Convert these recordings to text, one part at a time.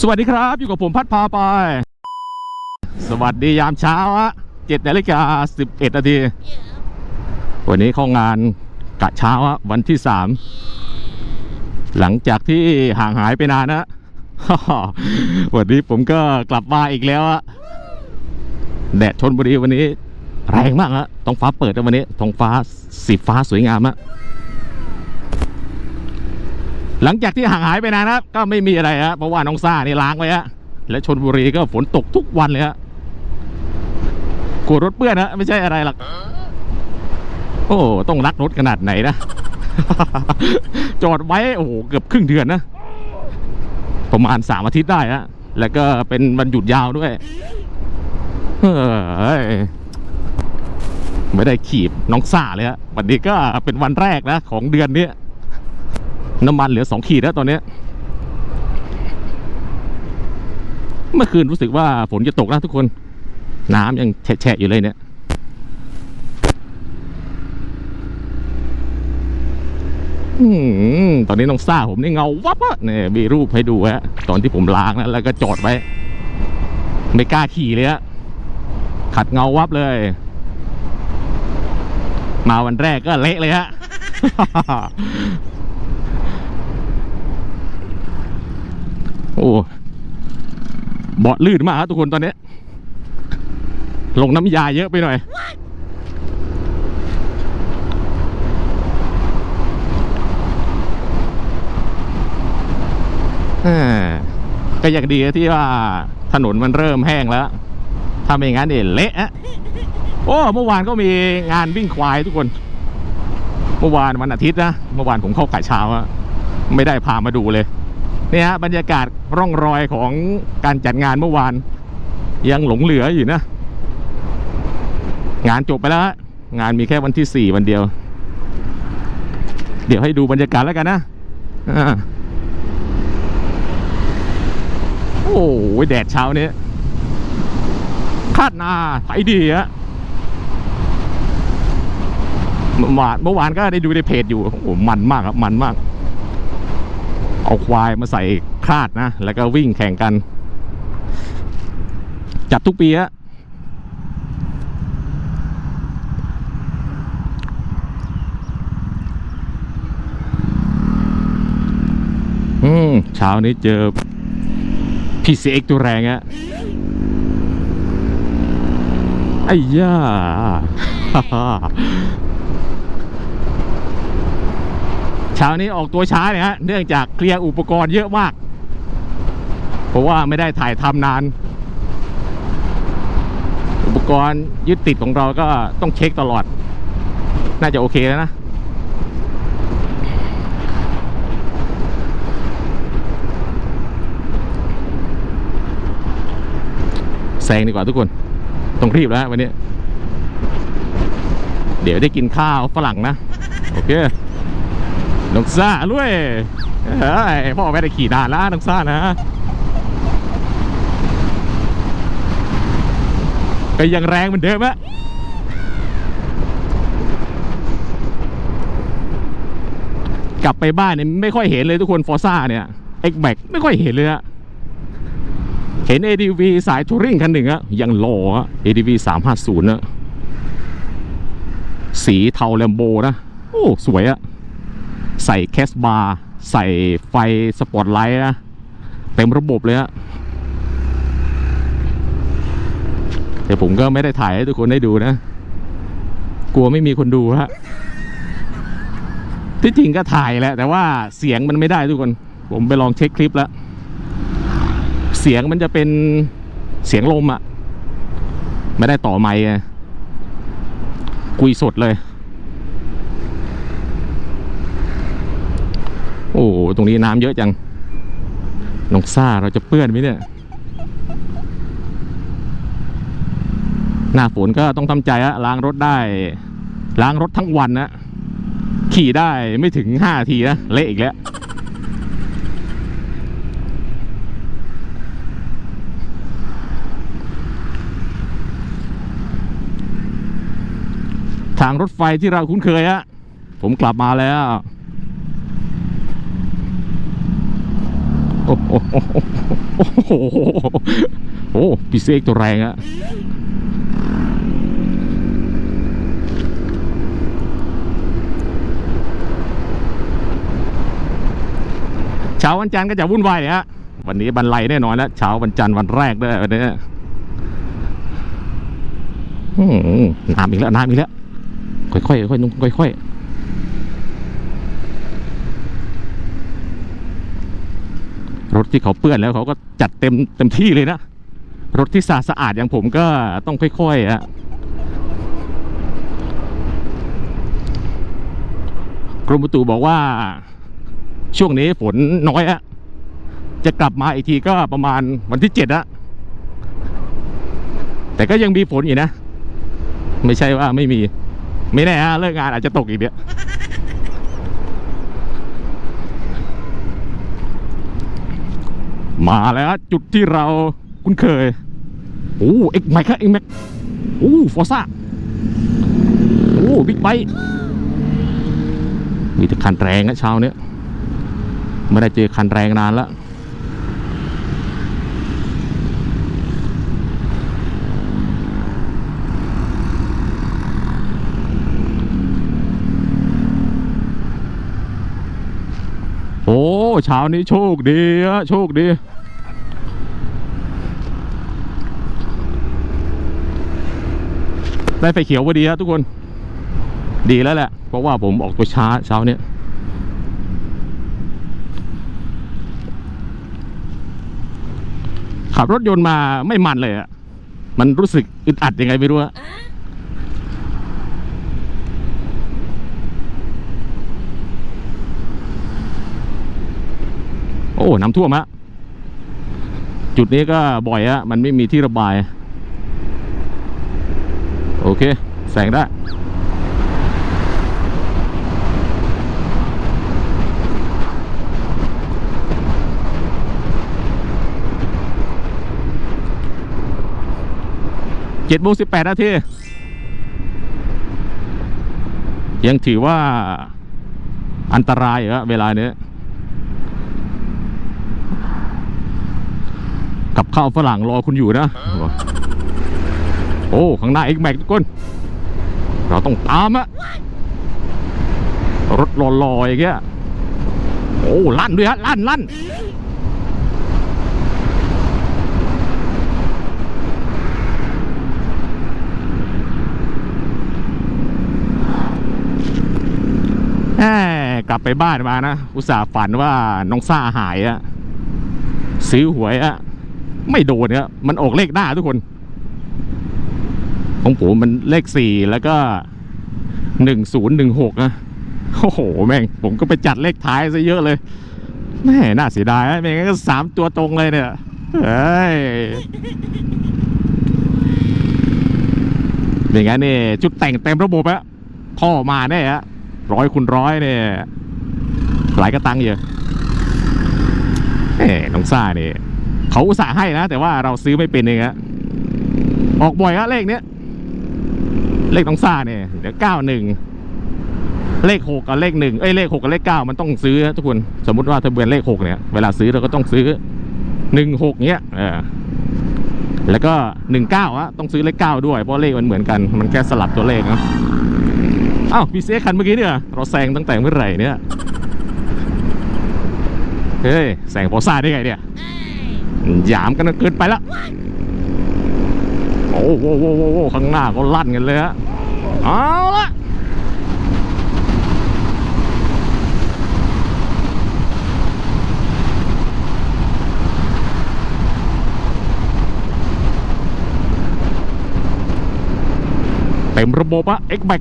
สวัสดีครับ อยู่กับผมพัดพาไป สวัสดียามเช้าอะเจ็ดนาฬิกาสิบเอ็ดนาที วันนี้เข้างานกะเช้าอะวันที่สามหลังจากที่ห่างหายไปนานนะวันนี้ผมก็กลับมาอีกแล้วอะแดดชนบุรีวันนี้ แรงมากฮะท้องฟ้าเปิดวันนี้ท้องฟ้าสีฟ้าสวยงามอะ หลังจากที่ห่างหายไปนานนะครับก็ไม่มีอะไรฮะเพราะว่าน้องซ่านี่ล้างไว้ฮะและชนบุรีก็ฝนตกทุกวันเลยฮะกลัวรถเปื้อนนะไม่ใช่อะไรหรอกโอ้ต้องรักรถขนาดไหนนะ จอดไว้โอ้โหเกือบครึ่งเดือนนะ ประมาณสามอาทิตย์ได้ฮะแล้วก็เป็นวันหยุดยาวด้วยเฮ้ยไม่ได้ขีบน้องซ่าเลยฮะวันนี้ก็เป็นวันแรกนะ ของเดือนนี้ น้ำมันเหลือสองขีดแล้วตอนนี้เมื่อคืนรู้สึกว่าฝนจะตกนะทุกคน น้ำยังแฉะๆอยู่เลยเนี่ยอตอนนี้น้องซ่าผมนี่เงาวับอะเนี่ยมีรูปให้ดูฮะตอนที่ผมล้างนะแล้วก็จอดไว้ ไม่กล้าขี่เลยฮะขัดเงาวับเลย มาวันแรกก็เละเลยฮะ โอ้เบาะลื่นมากครับทุกคนตอนนี้ ลงน้ำยาเยอะไปหน่อยอ่าก็ยังดีที่ว่าถนนมันเริ่มแห้งแล้วถ้าไม่งั้นเนี่ยเละอะโอ้เมื่อวานก็มีงานวิ่งควายทุกคน เมื่อวานวันอาทิตย์นะ เมื่อวานผมเข้าขายเช้าอะไม่ได้พามาดูเลย นี่ฮะบรรยากาศร่องรอยของการจัดงานเมื่อวาน ยังหลงเหลืออยู่นะ งานจบไปแล้วฮะงานมีแค่วันที่สี่วันเดียว เดี๋ยวให้ดูบรรยากาศแล้วกันนะอโอ้ยแดดเช้านี้คาดนาไถดีฮะเมื่อวานเมื่อวานก็ได้ดูในเพจอยู่โอ้โหมันมากครับมันมาก เอาควายมาใส่คลาดนะ แล้วก็วิ่งแข่งกัน จัดทุกปีฮะอืมเช้านี้เจอพีซีเอ็กตัวแรงอะไอ้ย่า เช้านี้ออกตัวช้าเนี่ยฮะเนื่องจากเคลียร์อุปกรณ์เยอะมาก เพราะว่าไม่ได้ถ่ายทำนาน อุปกรณ์ยึดติดของเราก็ต้องเช็คตลอด น่าจะโอเคแล้วนะแซงดีกว่าทุกคน ต้องรีบแล้ววันนี้ เดี๋ยวได้กินข้าวฝรั่งนะ โอเค น้องซ่าด้วยเฮ้ยพ่อไม่ได้ขี่นานแล้วน้องซ่านะก็ยังแรงเหมือนเดิมอะกลับไปบ้านเนี่ยไม่ค่อยเห็นเลยทุกคนฟอร์ซ่าเนี่ย X m a x ไม่ค่อยเห็นเลยอะเห็น ADV สายทัวริงคันหนึ่งอะยังหล่ออะ ADV 350นะสีเทาแลมโบนะ โอ้ สวยอะ ใส่แคสบาร์ใส่ไฟสปอตไลท์นะ เต็มระบบเลยฮะแต่ผมก็ไม่ได้ถ่ายให้ทุกคนได้ดูนะ กลัวไม่มีคนดูฮะที่จริงก็ถ่ายแหละ แต่ว่าเสียงมันไม่ได้ทุกคน ผมไปลองเช็คคลิปแล้ว เสียงมันจะเป็นเสียงลมอะไม่ได้ต่อไมค์คุยสดเลย โอ้โห ตรงนี้น้ำเยอะจังน้องซ่าเราจะเปื้อนไหมเนี่ย หน้าฝนก็ต้องทำใจอะล้างรถได้ ล้างรถทั้งวันนะขี่ได้ไม่ถึงห้านาทีนะ เละอีกแล้วทางรถไฟที่เราคุ้นเคยฮะผมกลับมาแล้ว โอ้โหโอ้โหโอ้พี่เซกตัวแรงอะเช้าวันจันทร์ก็จะวุ่นวายเลยฮะวันนี้บรรลัยแน่นอนแล้วเช้าวันจันทร์วันแรกด้วยวันนี้น้ำอีกแล้วน้ำอีกแล้วค่อยๆค่อยๆนุ่งค่อยๆ รถที่เขาเปื้อนแล้วเขาก็จัดเต็มเต็มที่เลยนะ รถที่สะอาดสะอาดอย่างผมก็ต้องค่อยๆอะกรมอุตุบอกว่า ช่วงนี้ฝนน้อยอะจะกลับมาอีกทีก็ประมาณวันที่เจ็ดอะแต่ก็ยังมีฝนอยู่นะ ไม่ใช่ว่าไม่มี ไม่แน่ฮะเลิกงานอาจจะตกอีกเนี่ย มาแล้วจุดที่เราคุ้นเคย โอ้เอ็กไมค์ครับเอ็กแม็กโอ้ฟอร์ซ่าโอ้บิ๊กไบค์มีแต่คันแรงนะเช้าเนี้ยไม่ได้เจอคันแรงนานแล้ว โอ้ เช้านี้โชคดีอะโชคดี ได้ไฟเขียวพอดีฮะทุกคน ดีแล้วแหละ เพราะว่าผมออกตัวช้าเช้าเนี้ยขับรถยนต์มาไม่มันเลยอะมันรู้สึกอึดอัดยังไงไม่รู้อะ อ้น้ำท่วมฮะจุดนี้ก็บ่อยฮะมันไม่มีที่ระบาย โอเค แสงได้เจ็ดโมงสิบแปดนาทียังถือว่าอันตรายอยู่เวลาเนี้ย กับข้าวฝรั่งรอคุณอยู่นะ โอ้ ข้างหน้าเอ็กแม็กทุกคน เราต้องตามอะรถลอยๆอย่างเงี้ยโอ้ลั่นด้วยฮะลั่นลั่นแหมกลับไปบ้านมานะ อุตส่าห์ฝันว่าน้องซ่าหายอะซื้อหวยอะ ไม่โดนครับมันออกเลขหน้าทุกคน ของผมมันเลขสี่แล้วก็หนึ่งศูนย์หนึ่งหกนะโอ้โห แม่ง ผมก็ไปจัดเลขท้ายซะเยอะเลยแม่น่าเสียดายนะไม่งั้นก็สามตัวตรงเลยเนี่ยเฮ้ยอย่างงั้นนี่จุดแต่งเต็มระบบอะพ่อมาแน่ฮะร้อยคูณร้อยเนี่ยหลายกระตังเยอะเอ้น้องซ่าเนี่ย เขาอุตส่าห์ให้นะ แต่ว่าเราซื้อไม่เป็นเองฮะออกบ่อยฮะเลขเนี้ย เลขน้องซ่าเนี่ยเดี๋ยวเก้าหนึ่งเลขหกกับเลขหนึ่งเอ้ยเลขหกกับเลขเก้ามันต้องซื้อทุกคนสมมติว่าทะเบียนเลขหกเนี่ยเวลาซื้อเราก็ต้องซื้อหนึ่งหกเนี้ยเออแล้วก็หนึ่งเก้าอะต้องซื้อเลขเก้าด้วยเพราะเลขมันเหมือนกันมันแค่สลับตัวเลขเนาะอ้าวพีเซคันเมื่อกี้เนี่ยเราแซงตั้งแต่เมื่อไหร่เนี่ยเฮ้ยแซงพอซ่าได้ไงเนี่ย หยามกันเกินไปละโอ้โหโอ้โหโอ้โหข้างหน้าก็ลั่นกันเลยฮะเอาละเต็มระบบอะ X Max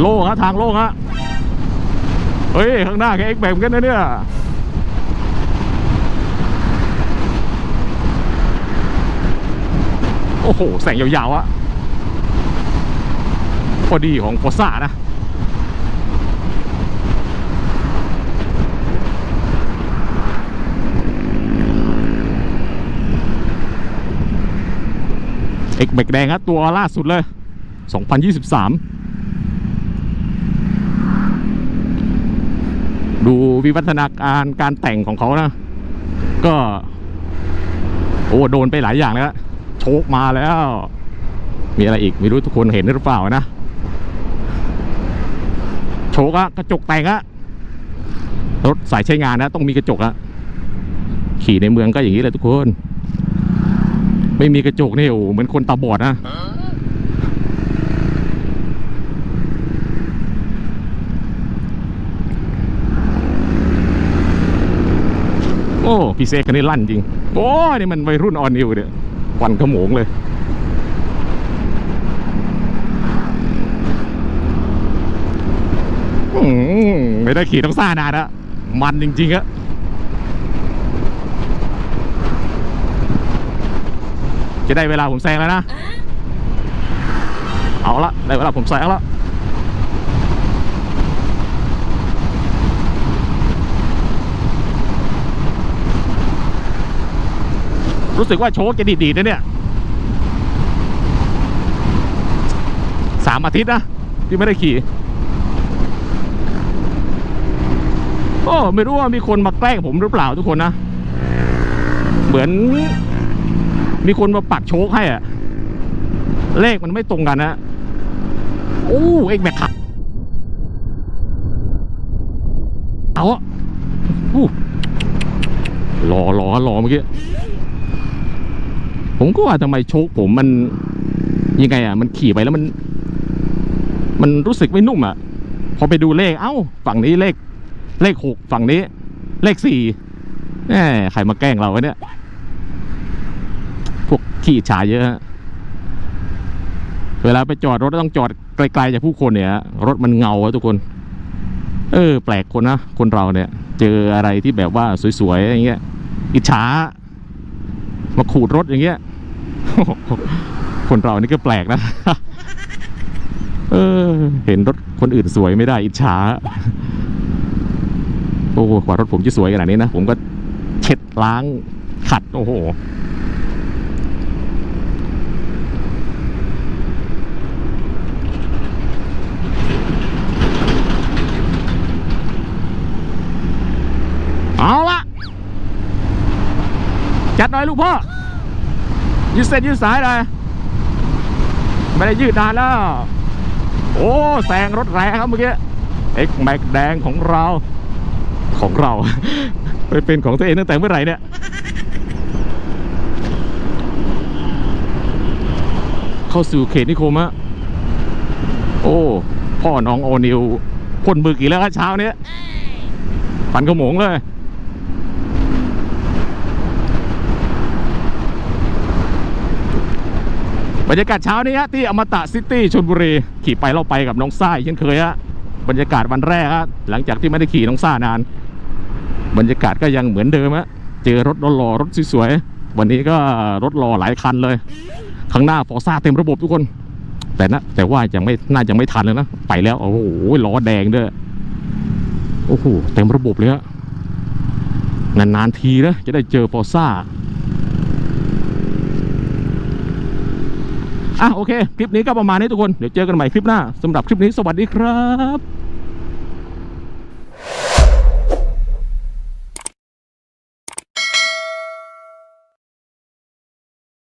โล่งฮะ ทางโล่งฮะ เฮ้ย ข้างหน้าแค่ X Max เหมือนกันนะเนี่ยโอ้โห แสงยาวๆอะพอดีของโฟซ่านะ เอกเบกแดงครับตัวล่าสุดเลย 2023 ดูวิวัฒนาการการแต่งของเขานะ ก็ โอ้โดนไปหลายอย่างแล้วโชคมาแล้ว มีอะไรอีกไม่รู้ทุกคนเห็นหรือเปล่านะ โชคอะกระจกแต่งอะรถสายใช้งานนะ ต้องมีกระจกอะขี่ในเมืองก็อย่างนี้เลยทุกคน ไม่มีกระจกนี่โอ้เหมือนคนตาบอดนะ พี่เซคันนี้ลั่นจริง โอ้ยนี่มันวัยรุ่นออนนิวเนี่ยควันขโมงเลยอืมไม่ได้ขี่ต้องซ่านานอะมันจริงๆอะจะได้เวลาผมแซงแล้วนะ เอาละได้เวลาผมแซงแล้ว รู้สึกว่าโชคจะดีๆนะเนี่ยสามอาทิตย์นะที่ไม่ได้ขี่โอ้ไม่รู้ว่ามีคนมาแกล้งผมหรือเปล่าทุกคนนะ เหมือน มีคนมาปักโชคให้อะเลขมันไม่ตรงกันนะโอ้เอ็กแบกขับเอาอะอู้รอรอรอเมื่อกี้ ผมก็ว่าทำไมโชคผมมันยังไงอะ มันขี่ไปแล้วมัน มันรู้สึกไม่นุ่มอะ พอไปดูเลขเอ้า ฝั่งนี้เลข เลขหกฝั่งนี้ เลขสี่แหมใครมาแกล้งเราวะเนี่ย พวกขี้ฉาเยอะฮะเวลาไปจอดรถต้องจอดไกลๆจากผู้คนเนี่ย รถมันเงาอะทุกคน เออ แปลกคนนะ คนเราเนี่ย เจออะไรที่แบบว่าสวยๆอย่างเงี้ยอิจฉา มาขูดรถอย่างเงี้ยคนเรานี่ก็แปลกนะ เออ เห็นรถคนอื่นสวยไม่ได้อิจฉา โอ้โหกว่ารถผมจะสวยขนาดนี้นะ ผมก็เช็ดล้างขัด โอ้โห เอาละ จัดหน่อยลูกพ่อ ยืดเส้นยืดสายเลยไม่ได้ยืดนานแล้ว โอ้แซงรถแรงครับเมื่อกี้เอ็กแม็กแดงของเราของเรา ไปเป็นของตัวเองตั้งแต่เมื่อไหร่เนี่ยเข้าสู่เขตนิคมอะโอ้พ่อน้องโอนิวพ่นมือกี่แล้วครับเช้านี้ฟันกระหมงเลย บรรยากาศเช้านี้ฮะที่อมตะซิตี้ชนบุรีขี่ไปเราไปกับน้องซ่าอีกเช่นเคยฮะบรรยากาศวันแรกฮะหลังจากที่ไม่ได้ขี่น้องซ่านาน บรรยากาศก็ยังเหมือนเดิมฮะเจอรถหล่อรถสวยๆวันนี้ก็รถหล่อหลายคันเลยข้างหน้าฟอร์ซ่าเต็มระบบทุกคน แต่นะแต่ว่ายังไม่น่าจะไม่ทันเลยนะไปแล้วโอ้โหล้อแดงด้วยโอ้โหเต็มระบบเลยฮะนานๆทีนะจะได้เจอฟอร์ซ่า อะโอเค คลิปนี้ก็ประมาณนี้ทุกคน เดี๋ยวเจอกันใหม่คลิปหน้าสำหรับคลิปนี้สวัสดีครับ